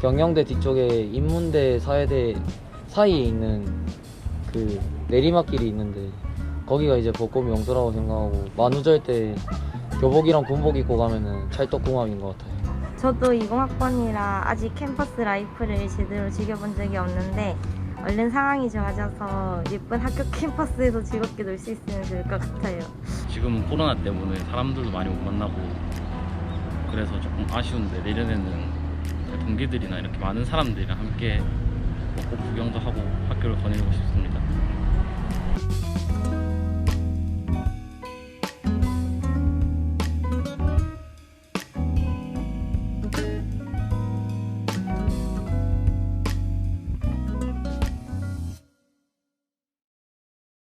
경영대 뒤쪽에 인문대 사회대 사이에 있는 그 내리막길이 있는데 거기가 이제 벚꽃 명소라고 생각하고 만우절 때 교복이랑 군복 입고 가면은 찰떡궁합인 것 같아요. 저도 20학번이라 아직 캠퍼스 라이프를 제대로 즐겨본 적이 없는데 얼른 상황이 좋아져서 예쁜 학교 캠퍼스에서 즐겁게 놀 수 있으면 좋을 것 같아요. 지금은 코로나 때문에 사람들도 많이 못 만나고 그래서 조금 아쉬운데 내년에는 동기들이나 이렇게 많은 사람들이랑 함께 벚꽃 구경도 하고 학교를 거닐고 싶습니다.